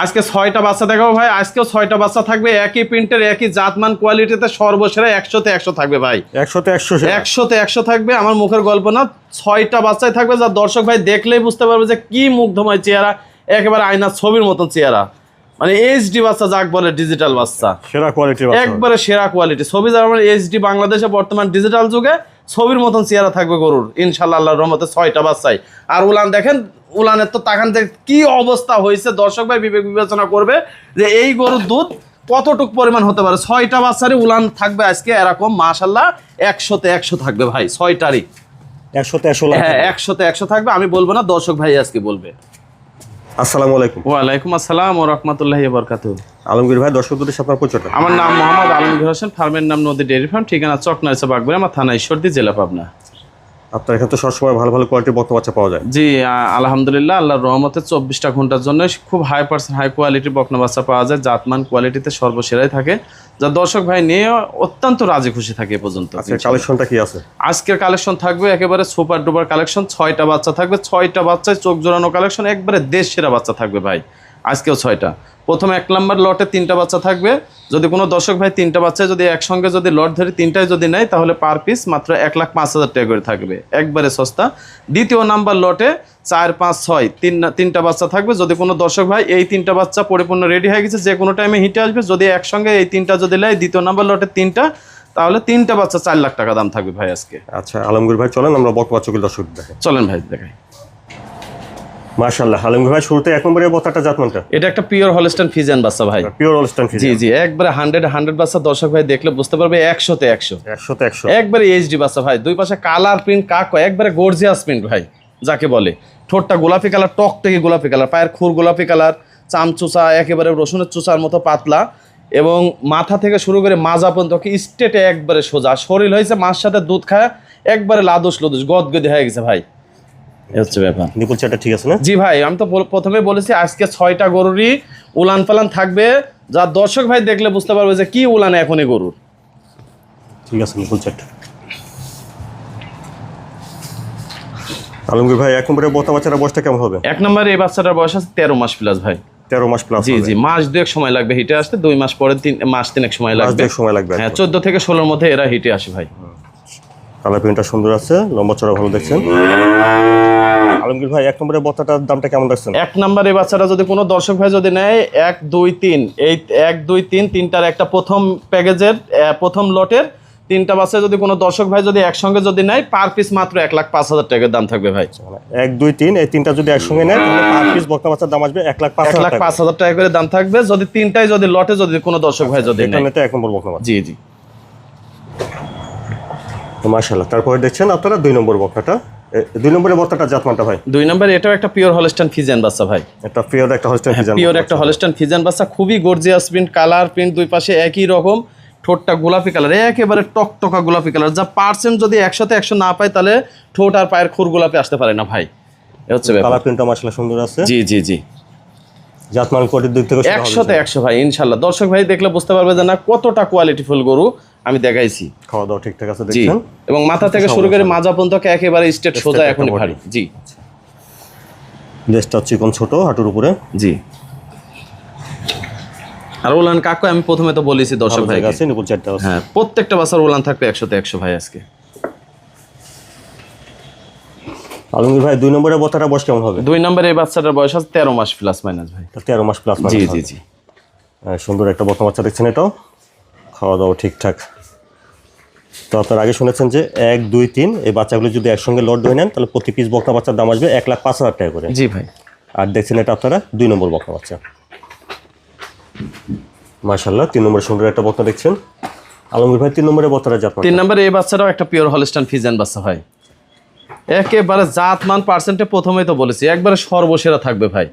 আজকে ছয়টা বাচ্চা দেখাবো ভাই। আজকেও ছয়টা বাচ্চা থাকবে। একই প্রিন্টের একই জাতমান কোয়ালিটিতে সর্বসেরা একশোতে একশো থাকবে ভাই। একশোতে একশো একশোতে একশো থাকবে। আমার মুখের গল্প না ছয়টা বাচ্চাই থাকবে যা দর্শক ভাই দেখলেই বুঝতে পারবে যে কি মুগ্ধময় চেহারা একেবারে আয়নার ছবির মতন চেহারা। মানে এইচডি বাচ্চা যাক বলে ডিজিটাল বাচ্চা। সেরা কোয়ালিটি একবারে সেরা কোয়ালিটি ছবি যেমন এইচডি বাংলাদেশে বর্তমান ডিজিটাল যুগে ছবির মতন চেহারা থাকবে গরুর। ইনশাল্লাহ আল্লাহর রহমতে ছয়টা বাচ্চাই। আর উলান দেখেন উলানের তো তাকান দেখ কি অবস্থা হয়েছে? দর্শক ভাই বিবেক বিবেচনা করবে যে এই গরুর দুধ কতটুক পরিমাণ হতে পারে? ছয়টা বাচ্চারই উলান থাকবে আজকে এরকম মাশাল্লাহ একশোতে একশো থাকবে ভাই ছয়টারই। একশোতে একশো হ্যাঁ একশোতে একশো থাকবে আমি বলব না দর্শক ভাই আজকে বলবে। আসসালামু আলাইকুম। ওয়ালাইকুম আসসালাম ও রহমতুল্লাহ বরকাত আলমগীর ভাই দর্শক দুটি আপনার পরিচয়টা। আমার নাম মোহাম্মদ আলমগীর হোসেন ফার্মের নাম নদী ডেয়ারি ফার্ম ঠিকানা চকনাইছে বাগবাড়ি আমার থানা ঈশ্বরদী জেলা পাবনা। আপনার এখানে তো সবসময় ভালো ভালো কোয়ালিটির বক্তা বাচ্চা পাওয়া যায়। জি আলহামদুলিল্লাহ আল্লাহর রহমতে চব্বিশটা ঘণ্টার জন্য খুব হাই পার্সেন্ট হাই কোয়ালিটির বকনা বাচ্চা পাওয়া যায় জাতমান কোয়ালিটিতে সর্বসেরাই থাকে। যা দর্শক ভাই নিয়ে অত্যন্ত রাজি খুশি থাকে এ পর্যন্ত। কালেকশনটা কি আছে? আজকের কালেকশন থাকবে একেবারে সুপার ডুপার কালেকশন ছয়টা বাচ্চা থাকবে ছয়টা বাচ্চায় চোখ জোড়ানো কালেকশন একবারে দেশ সেরা বাচ্চা থাকবে ভাই। আজকেও ছয়টা। প্রথম এক নম্বর লটে তিনটা বাচ্চা থাকবে। যদি কোনো দর্শক ভাই তিনটা বাচ্চায় যদি একসঙ্গে যদি লট ধরে তিনটায় যদি নেয় তাহলে পার পিস মাত্র এক লাখ পাঁচ হাজার টাকা করে থাকবে। একবারে সস্তা। দ্বিতীয় নাম্বার লটে চার পাঁচ ছয় তিন তিনটা বাচ্চা থাকবে। যদি কোনো দর্শক ভাই এই তিনটা বাচ্চা পরিপূর্ণ রেডি হয়ে গেছে যে কোনো টাইমে হিটে আসবে। যদি একসঙ্গে এই তিনটা যদি নেয় দ্বিতীয় নাম্বার লটে তিনটা তাহলে তিনটা বাচ্চা চার লাখ টাকা দাম থাকবে ভাই আজকে। আচ্ছা আলমগীর ভাই চলেন আমরা বক্তা বাচ্চাগুলো দর্শক দেখেন চলেন ভাই দেখাই। মার্শাল্লাহ আলমগীর ভাই শুরুতে এক নম্বরে বক্তাটা জাতমানটা। এটা একটা পিওর হলস্টাইন ফিজিয়ান বাচ্চা ভাই। পিওর অলস্টান জি জি একবারে হান্ড্রেড হান্ড্রেড বাচ্চা দর্শক ভাই দেখলে বুঝতে পারবে একশোতে একশো। একশোতে একশো। একবারে এইচডি বাচ্চা ভাই দুই পাশে কালার প্রিন্ট কাক একবারে গর্জিয়াস প্রিন্ট ভাই যাকে বলে। ঠোঁটটা গোলাপি কালার টক থেকে গোলাপি কালার পায়ের খুর গোলাপি কালার চামচুচা একেবারে রসুনের চুচার মতো পাতলা এবং মাথা থেকে শুরু করে মাজা পর্যন্ত স্টেটে একবারে সোজা। শরীর হয়েছে মার সাথে দুধ খায় একবারে লাদুস লদুস গদগদি হয়ে গেছে ভাই। হচ্ছে ব্যাপার। নিকুল চাটা ঠিক আছে না? জি ভাই আমি তো প্রথমে বলেছি আজকে ছয়টা গরুরই উলান পালান থাকবে। যা দর্শক ভাই দেখলে বুঝতে পারবে যে কি উলান এখনই গরুর। ঠিক আছে নিকুল চাট আলমগীর ভাই এক নম্বরে বক্তা বাচ্চারা বয়সটা কেমন হবে? এক নম্বরে এই বাচ্চাটার বয়স আছে তেরো মাস প্লাস ভাই। তেরো মাস প্লাস জি জি মাস দুয়েক সময় লাগবে হিটে আসতে দুই মাস পরে তিন মাস তিনেক সময় লাগবে। লাগবে সময় লাগবে হ্যাঁ চোদ্দ থেকে ষোলোর মধ্যে এরা হিটে আসে ভাই। কালার প্রিন্টটা সুন্দর আছে লম্বা চড়া ভালো দেখছেন। আলমগীর ভাই এক নম্বরে বক্তাটার দামটা কেমন রাখছেন এক নম্বর বাচ্চাটা যদি কোনো দর্শক ভাই যদি নেয় এক দুই তিন। এই এক দুই তিন তিনটার একটা প্রথম প্যাকেজের প্রথম লটের তিনটা বাচ্চা যদি কোনো দর্শক ভাই যদি একসঙ্গে যদি নেয় পার পিস মাত্র এক লাখ পাঁচ হাজার টাকার দাম থাকবে ভাই। এক দুই তিন এই তিনটা যদি একসঙ্গে নেয় তাহলে পার পিস বক্তা বাচ্চার দাম আসবে এক লাখ পাঁচ লাখ পাঁচ হাজার টাকা করে দাম থাকবে। যদি তিনটাই যদি লটে যদি কোনো দর্শক ভাই যদি নেয়। তো এক নম্বর বক্তা জি জি। মার্শাল্লাহ তারপরে দেখছেন আপনারা দুই নম্বর বক্তাটা। দুই নম্বরের বক্তাটা জাতমানটা ভাই? দুই নম্বর এটাও একটা পিওর হলস্টান ফিজিয়ান বাচ্চা ভাই। একটা পিওর একটা হোস্টেল পিওর একটা হলস্টান ফিজিয়ান বাচ্চা খুবই গর্জিয়াস প্রিন্ট কালার প্রিন্ট দুই পাশে একই রকম ঠোঁটটা গোলাপি কালার একেবারে টকটকা গোলাপি কালার যা পার্সেন্ট যদি একশোতে একশো না পায় তাহলে ঠোঁট আর পায়ের খুর গোলাপি আসতে পারে না ভাই। হচ্ছে কালার প্রিন্টটা মার্শাল্লাহ সুন্দর আছে। জি জি জি। জাতমান কোয়ালিটির দিক থেকে একশোতে একশো ভাই ইনশাল্লাহ দর্শক ভাই দেখলে বুঝতে পারবে যে না কতটা কোয়ালিটি ফুল গরু। আমি দেখাইছি। খাওয়া দাওয়া ঠিকঠাক আছে দেখছেন? এবং মাথা থেকে শুরু করে মাজা পর্যন্ত একেবারে স্টেট সোজা এখন ভারী। জি। লেজটা চিকন ছোট হাঁটুর উপরে। জি। আর ওলান কাকু আমি প্রথমে তো বলেছি দর্শক ভাই আছে নিপুল চারটা আছে। হ্যাঁ প্রত্যেকটা বাসার ওলান থাকবে একশোতে একশো ভাই আজকে। আলমগীর ভাই দুই নম্বরের বক্তাটা বয়স কেমন হবে? দুই নম্বরে এই বাচ্চাটার বয়স আছে তেরো মাস প্লাস মাইনাস ভাই। তেরো মাস প্লাস জি জি জি। সুন্দর একটা বক্তা বাচ্চা দেখছেন এটাও। খাওয়া দাওয়া ঠিকঠাক। তো আপনারা আগে শুনেছেন যে এক দুই তিন এই বাচ্চাগুলো যদি একসঙ্গে লট ধরে নেন তাহলে প্রতি পিস বক্তা বাচ্চার দাম আসবে এক লাখ পাঁচ হাজার টাকা করে। জি ভাই। আর দেখছেন এটা আপনারা দুই নম্বর বক্তা বাচ্চা। মার্শাল্লাহ তিন নম্বরে সুন্দর একটা বক্তা দেখছেন। আলমগীর ভাই তিন নম্বরের বক্তাটা জাত তিন নম্বরে এই বাচ্চাটাও একটা পিওর হলস্টান ফিজান বাচ্চা ভাই। একেবারে জাত মান পার্সেন্টে প্রথমেই তো বলেছি একবারে সর্বসেরা থাকবে ভাই।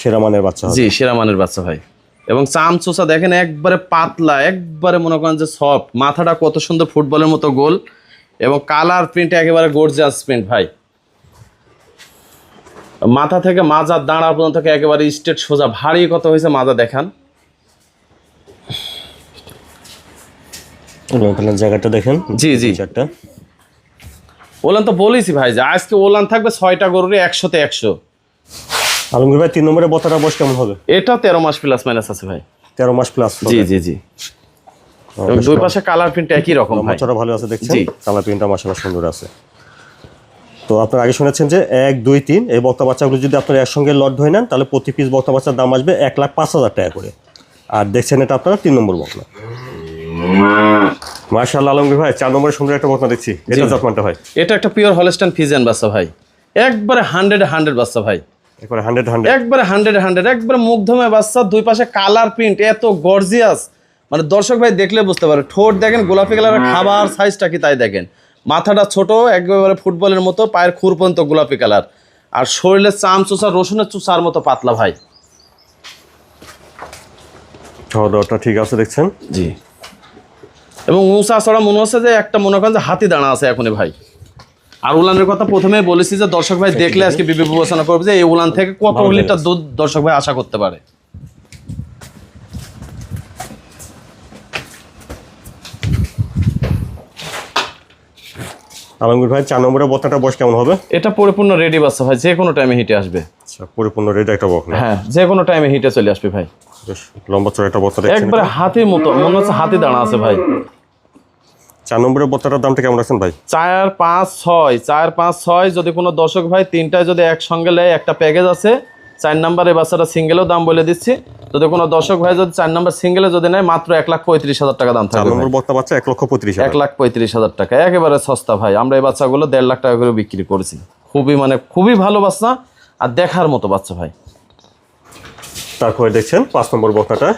সেরা মানের বাচ্চা জি সেরা মানের বাচ্চা ভাই। এবং চাম চোষা দেখেন একবারে পাতলা একবারে মনে করেন যে সফট মাথাটা কত সুন্দর ফুটবলের মতো গোল এবং কালার প্রিন্ট একেবারে গর্জিয়াস প্রিন্ট ভাই। মাথা থেকে মাজা দাঁড়া পর্যন্ত একেবারে স্টেট সোজা ভারী কত হয়েছে মাজা দেখান। জায়গাটা দেখেন জি জি। চারটা ওলান তো বলেছি ভাই যে আজকে ওলান থাকবে ছয়টা গরুরে একশোতে একশো। আলমগীর ভাই তিন নম্বরের বত্তাটা বয়স কেমন হবে? এটা তেরো মাস প্লাস মাইনাস আছে ভাই। তেরো মাস প্লাস জি জি জি। দুই পাশে কালার প্রিন্ট একই রকম বাচ্চাটা ভালো আছে দেখছেন? কালার প্রিন্টটা মাসালা সুন্দর আছে। তো আপনারা আগে শুনেছেন যে এক দুই তিন এই বক্তা বাচ্চাগুলো যদি আপনারা একসঙ্গে লট ধরে নেন তাহলে প্রতি পিস বক্তা বাচ্চার দাম আসবে এক লাখ পাঁচ হাজার টাকা করে। আর দেখছেন এটা আপনারা তিন নম্বর বকনা মার্শাল্লাহ আলমগীর ভাই চার নম্বরে সুন্দর একটা বকনা দেখছি। এটা জাতমানটা ভাই। এটা একটা পিওর হলস্টাইন ফিজিয়ান বাচ্চা ভাই। একবারে হান্ড্রেড হান্ড্রেড বাচ্চা ভাই। একবারে হান্ড্রেড হান্ড্রেড একবারে মুগ্ধময় বাচ্চা দুই পাশে কালার প্রিন্ট এত গর্জিয়াস মানে দর্শক ভাই দেখলে বুঝতে পারে ঠোঁট দেখেন গোলাপি কালারের খাবার সাইজটা কি তাই দেখেন। মাথাটা ছোট একবারে ফুটবলের মতো পায়ের খুর পর্যন্ত গোলাপি কালার আর শরীরের চাম চুষা রসুনের চুষার মতো পাতলা ভাই। খাওয়া দাওয়াটা ঠিক আছে দেখছেন? জি। এবং উঁচা চড়া মনে হচ্ছে যে একটা মনে করেন যে হাতি দাঁড়া আছে এখনই ভাই। আর উলানের কথা প্রথমে বলেছি যে দর্শক ভাই দেখলে আজকে বিবে বিবেচনা করবে যে এই উলান থেকে কত লিটার দুধ দর্শক ভাই আশা করতে পারে। আলমগীর ভাই চার নম্বরের বকনাটা বয়স কেমন হবে? এটা পরিপূর্ণ রেডি বাচ্চা ভাই যে কোনো টাইমে হিটে আসবে। আচ্ছা পরিপূর্ণ রেড একটা বকনা হ্যাঁ যে কোনো টাইমে হিটে চলে আসবে ভাই। লম্বা চড়া একটা দেখছেন একবারে হাতির মতো মনে হচ্ছে হাতি দাঁড়া আছে ভাই। চার নম্বরের বকনাটার দামটা কেমন রাখছেন ভাই? চার পাঁচ ছয় চার পাঁচ ছয় যদি কোনো দর্শক ভাই তিনটায় যদি একসঙ্গে নেয় একটা প্যাকেজ আছে চার নাম্বারে বাচ্চাটা সিঙ্গেলও দাম বলে দিচ্ছি। যদি কোনো দর্শক ভাই যদি চার নাম্বার সিঙ্গেলে যদি নেয় মাত্র এক লাখ পঁয়ত্রিশ হাজার টাকা দাম থাকবে নম্বর। বকনা বাচ্চা এক লক্ষ পঁয়ত্রিশ এক লাখ পঁয়ত্রিশ হাজার টাকা একেবারে সস্তা ভাই। আমরা এই বাচ্চাগুলো দেড় লাখ টাকা করে বিক্রি করেছি। খুবই মানে খুবই ভালো বাচ্চা আর দেখার মতো বাচ্চা ভাই। তারপরে দেখছেন পাঁচ নম্বর বকনাটা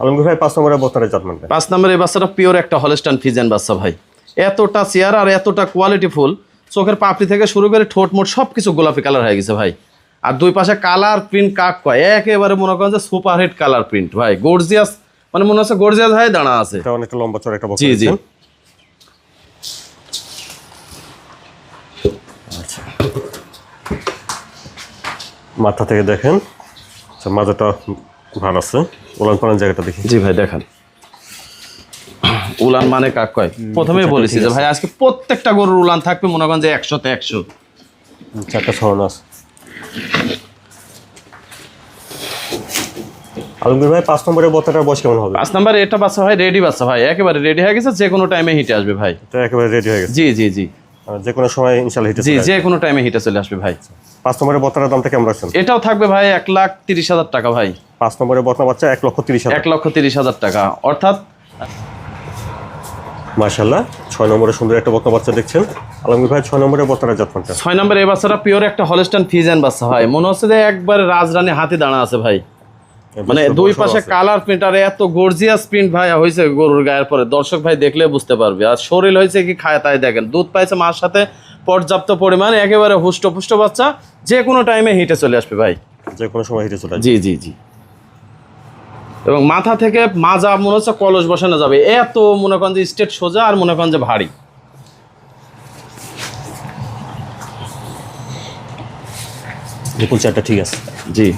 আলমগীর ভাই পাঁচ নম্বরের বকনাটা জাতমানটা পাঁচ নম্বর এই বাচ্চাটা পিওর একটা হলস্টান ফিজেন বাচ্চা ভাই। এতটা চেয়ার আর এতটা কোয়ালিটি ফুল চোখের পাপড়ি থেকে শুরু করে ঠোঁট মোট সব কিছু গোলাপি কালার হয়ে গেছে ভাই। আর দুই পাশে কালার প্রিন্ট কাক কয়? একেবারে মনে করেন যে সুপার হিট কালার প্রিন্ট ভাই। গর্জিয়াস মানে মনে হচ্ছে গর্জিয়াস হয়ে দাঁড়া আছে। এটা অনেকটা লম্বা চড়া একটা জি, জি। আচ্ছা। মাথা থেকে দেখেন। আচ্ছা মাজাটা ভালো আছে? ওলান পালান জায়গাটা দেখি। জি ভাই দেখান। উলান মানে কাক কয়? প্রথমেই বলেছি যে ভাই আজকে প্রত্যেকটা গরুর উলান থাকবে মনে করেন যে একশোতে একশো। চারটা ছড়ানো আছে। আলমগীর ভাই পাঁচ নম্বরের বতাটার বয়স কেমন হবে? পাঁচ নাম্বার এটা বাচ্চা ভাই রেডি বাচ্চা ভাই। একেবারে রেডি হয়ে গেছে যে কোনো টাইমে হিটে আসবে ভাই। এটা একেবারে রেডি হয়ে গেছে। জি জি জি। যে কোনো সময় ইনশাল্লাহ হিটে জি যে কোনো টাইমে হিটে চলে আসবে ভাই। পাঁচ নম্বরের বতাটার দামটা কেমন রাখছেন এটাও থাকবে ভাই এক লাখ তিরিশ হাজার টাকা ভাই। পাঁচ নম্বরের বতনা বাচ্চা এক লক্ষ তিরিশ এক লক্ষ তিরিশ হাজার টাকা। অর্থাৎ মার্শাল্লাহ ছয় নম্বরের সুন্দর একটা বতনা বাচ্চা দেখছেন। আলমগীর ভাই ছয় নম্বরের বতনার জাতমানটা ছয় নম্বর এই বাচ্চাটা পিওর একটা হলস্টান ফিজেন বাচ্চা ভাই মনে হচ্ছে যে একবারে রাজরানী হাতে দাঁড়া আছে ভাই। মানে দুই পাশে কালার প্রিন্ট আর এত গর্জিয়াস প্রিন্ট ভাই হয়েছে গরুর গায়ের পরে। দর্শক ভাই দেখলে বুঝতে পারবে। আর শরীর হয়েছে কি খায় তাই দেখেন। দুধ পাইছে মার সাথে পর্যাপ্ত পরিমাণে একেবারে হুষ্ট পুষ্ট বাচ্চা যে কোনো টাইমে হিটে চলে আসবে ভাই। যে কোনো সময় হিটে চলে জি জি জি। এবং মাথা থেকে মাজা মনে হচ্ছে কলস বসানো যাবে। এত মনে করেন যে স্টেট সোজা আর মনে করেন যে ভারী। বিপুল চারটা ঠিক আছে। জি।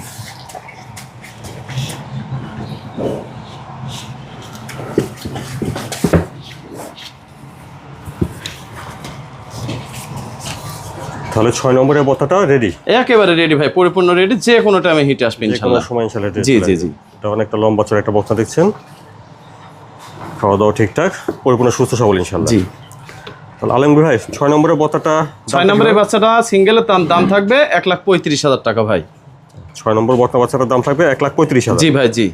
তাহলে ছয় নম্বরের বতাটা রেডি একেবারে রেডি ভাই পরিপূর্ণ রেডি যে কোনো টাইমে হিটে আসবে ইনশাল্লাহ। সময় ready জি, জি, জি। এটা অনেকটা লম্বা চড়া একটা বক্তা দেখছেন। খাওয়া দাওয়া ঠিকঠাক পরিপূর্ণ সুস্থ সবল ইনশাল্লাহ। জি। তাহলে আলমগীর ভাই ছয় নম্বরের বতাটা ছয় নম্বরের বাচ্চাটা সিঙ্গেলের দাম দাম থাকবে এক লাখ পঁয়ত্রিশ হাজার টাকা ভাই। ছয় নম্বর বর্তমান বাচ্চাটার দাম থাকবে এক লাখ পঁয়ত্রিশ হাজার। জি ভাই জি।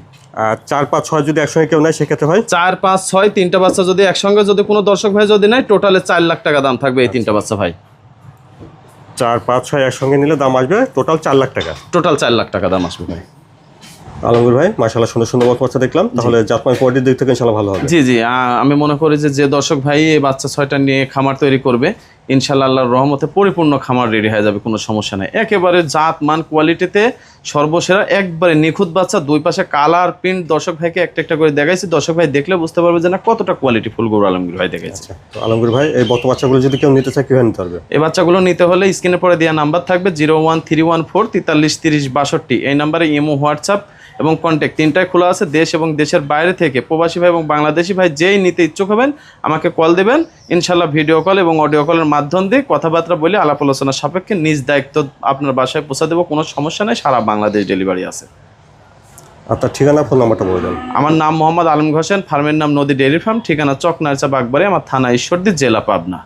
আর চার পাঁচ ছয় যদি একসঙ্গে কেউ নেয় সেক্ষেত্রে হয়? চার পাঁচ ছয় তিনটা বাচ্চা যদি একসঙ্গে যদি কোনো দর্শক ভাই যদি নেয় টোটালে চার লাখ টাকা দাম থাকবে এই তিনটা বাচ্চা ভাই। চার পাঁচ ছয় একসঙ্গে নিলে দাম আসবে টোটাল চার লাখ টাকা। টোটাল চার লাখ টাকা দাম আসবে ভাই। আলমগীর ভাই মাসাল্লাহ সুন্দর সুন্দর বাচ্চা দেখলাম। তাহলে জাতমান কোয়ালিটির দিক থেকে ইনশাল্লাহ ভালো হবে। জি জি আমি মনে করি যে যে দর্শক ভাই এই বাচ্চা ছয়টা নিয়ে খামার তৈরি করবে ইনশাল্লাহ আল্লাহর রহমতে পরিপূর্ণ খামার রেডি হয়ে যাবে কোনো সমস্যা নেই। একেবারে জাত মান কোয়ালিটিতে সর্বসেরা একবারে নিখুঁত বাচ্চা দুই পাশে কালার প্রিন্ট দর্শক ভাইকে একটা একটা করে দেখাইছি। দর্শক ভাই দেখলে বুঝতে পারবে যে না কতটা কোয়ালিটি ফুল গরু আলমগীর ভাই দেখাইছে। তো আলমগীর ভাই এই বত বাচ্চাগুলো যদি কেউ নিতে চায় কীভাবে নিতে পারবে? এই বাচ্চাগুলো নিতে হলে স্ক্রিনে পরে দেওয়া নাম্বার থাকবে zero one three one four তেতাল্লিশ তিরিশ বাষট্টি। এই নাম্বারে ইমো হোয়াটসঅ্যাপ এবং কন্ট্যাক্ট তিনটায় খোলা আছে দেশ এবং দেশের বাইরে থেকে প্রবাসী ভাই এবং বাংলাদেশি ভাই যেই নিতে ইচ্ছুক হবেন আমাকে কল দেবেন ইনশাল্লাহ ভিডিও কল এবং অডিও কলের মাধ্যম দিয়ে কথাবার্তা বলে আলাপ আলোচনার সাপেক্ষে নিজ দায়িত্ব আপনার বাসায় পৌঁছা দেবো কোনো সমস্যা নেই সারা বাংলাদেশ ডেলিভারি আছে। আপনার ঠিকানা ফোন নাম্বারটা বলে দেন। আমার নাম মোহাম্মদ আলম হোসেন ফার্মের নাম নদী ডেয়ারি ফার্ম ঠিকানা চকনারচা বাগবাড়ি আমার থানা ঈশ্বরদী জেলা পাবনা।